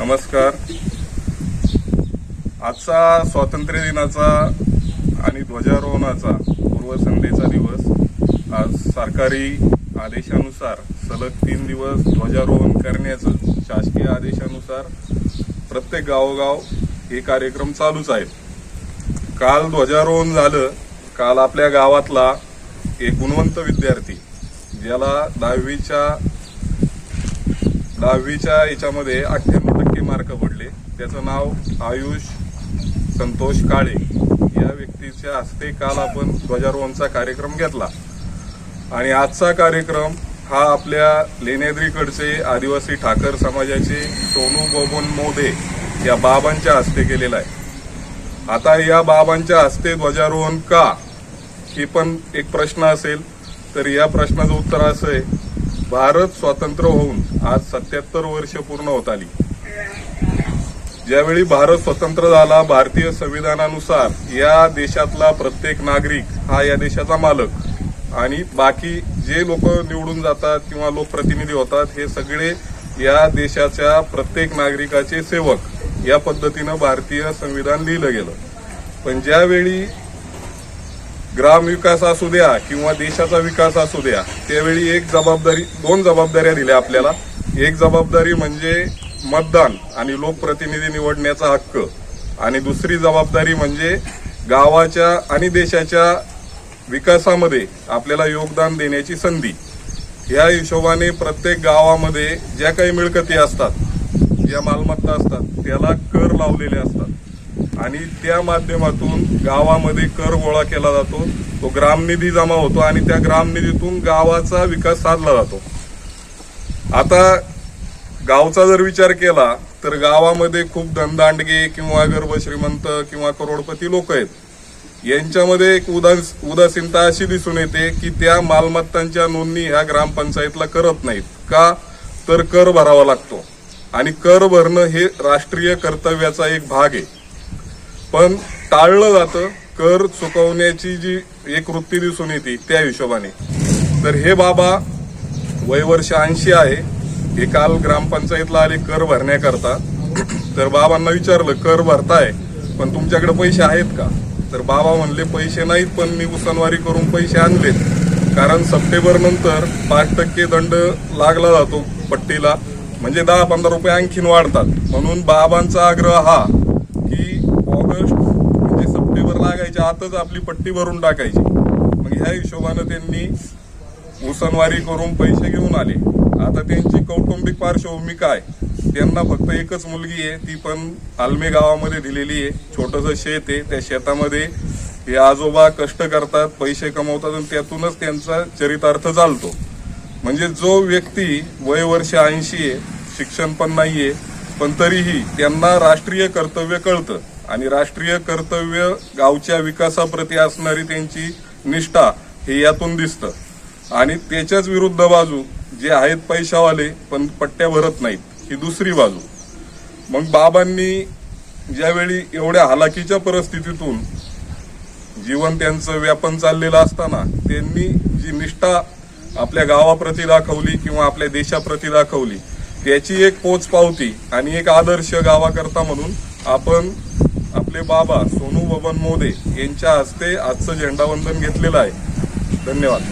नमस्कार. आजचा स्वातंत्र्य दिनाचा आणि ध्वजारोहणाचा पूर्वसंध्येचा दिवस. आज सरकारी आदेशानुसार सलग तीन दिवस ध्वजारोहण करण्याचं शासकीय आदेशानुसार प्रत्येक गावोगाव हे कार्यक्रम चालूच आहेत काल ध्वजारोहण झालं. काल आपल्या गावातला एक गुणवंत विद्यार्थी ज्याला दहावीच्या दहावीच्या याच्यामध्ये अठ्ठ्याण्णव टक्के मार्क पडले. त्याचं नाव आयुष संतोष काळे. या व्यक्तीच्या हस्ते काल आपण ध्वजारोहणचा कार्यक्रम घेतला. आणि आजचा कार्यक्रम हा आपल्या लेण्याद्रीकडचे आदिवासी ठाकर समाजाचे सोनू बबन मोदे या बाबांच्या हस्ते केलेला आहे. आता या बाबांच्या हस्ते ध्वजारोहण का? ही पण एक प्रश्न असेल. तर या प्रश्नाचं उत्तर असं आहे. भारत स्वातंत्र्य होऊन आज सत्याहत्तर वर्ष पूर्ण होत आली. ज्यावेळी भारत स्वतंत्र झाला भारतीय संविधानानुसार या देशातला प्रत्येक नागरिक हा या देशाचा मालक. आणि बाकी जे लोक निवडून जातात किंवा लोकप्रतिनिधी होतात हे सगळे या देशाच्या प्रत्येक नागरिकाचे सेवक. या पद्धतीनं भारतीय संविधान लिहिलं गेलं. पण ज्यावेळी ग्रामविकास असू द्या किंवा देशाचा विकास असू द्या त्यावेळी एक जबाबदारी दोन जबाबदाऱ्या दिल्या आपल्याला. एक जबाबदारी म्हणजे मतदान आणि लोकप्रतिनिधी निवडण्याचा हक्क. आणि दुसरी जबाबदारी म्हणजे गावाच्या आणि देशाच्या विकासामध्ये आपल्याला योगदान देण्याची संधी. या हिशोबाने प्रत्येक गावामध्ये ज्या काही मिळकती असतात ज्या मालमत्ता असतात त्याला कर लावलेले असतात. आणि त्या माध्यमातून गावामध्ये कर गोळा केला जातो. तो ग्रामनिधी जमा होतो आणि त्या ग्रामनिधीतून गावाचा विकास साधला जातो. आता गावचा जर विचार केला तर गावामध्ये खूप धनदांडगे किंवा गर्भश्रीमंत किंवा करोडपती लोक आहेत. यांच्यामध्ये एक उदास उदासीनता अशी दिसून येते की त्या मालमत्तांच्या नोंदणी ह्या ग्रामपंचायतला करत नाहीत. का? तर कर भरावा लागतो. आणि कर भरणं हे राष्ट्रीय कर्तव्याचा एक भाग आहे. पण टाळलं जातं कर चुकवण्याची जी एक वृत्ती दिसून येते त्या हिशोबाने. तर हे बाबा वय वर्ष ऐंशी आहे. हे काल ग्रामपंचायतला आले कर भरण्याकरता. तर बाबांना विचारलं कर भरताय पण तुमच्याकडे पैसे आहेत का? तर बाबा म्हणले पैसे नाहीत पण मी उसनवारी करून पैसे आणलेत. कारण सप्टेंबर नंतर पाच टक्के दंड लागला जातो पट्टीला. म्हणजे दहा पंधरा रुपये आणखीन वाढतात. म्हणून बाबांचा आग्रह हा सप्टेंबर लागायच्या आतच आपली पट्टी भरून टाकायची. मग ह्या हिशोबानं त्यांनी उसनवारी करून पैसे घेऊन आले. आता त्यांची कौटुंबिक पार्श्वभूमी काय? त्यांना फक्त एकच मुलगी आहे ती पण आलमे गावामध्ये दिलेली आहे. छोटंसं शेत आहे त्या शेतामध्ये हे आजोबा कष्ट करतात पैसे कमवतात आणि त्यातूनच त्यांचा चरितार्थ चालतो. म्हणजे जो व्यक्ती वय वर्ष ऐंशी आहे शिक्षण पण नाहीये पण तरीही त्यांना राष्ट्रीय कर्तव्य कळतं. आणि राष्ट्रीय कर्तव्य गावच्या विकासाप्रती असणारी त्यांची निष्ठा हे यातून दिसतं. आणि त्याच्याच विरुद्ध बाजू जे आहेत पैशावाले पण पट्ट्या भरत नाहीत ही दुसरी बाजू. मग बाबांनी ज्यावेळी एवढ्या हालाकीच्या परिस्थितीतून जीवन त्यांचं व्यापन चाललेलं असताना त्यांनी जी निष्ठा आपल्या गावाप्रती दाखवली किंवा आपल्या देशाप्रती दाखवली त्याची एक पोच पावती आणि एक आदर्श गावाकरता म्हणून आपण आपले बाबा सोनू बबन मोदे यांच्या हस्ते आजचं झेंडावंदन घेतलेलं आहे. धन्यवाद.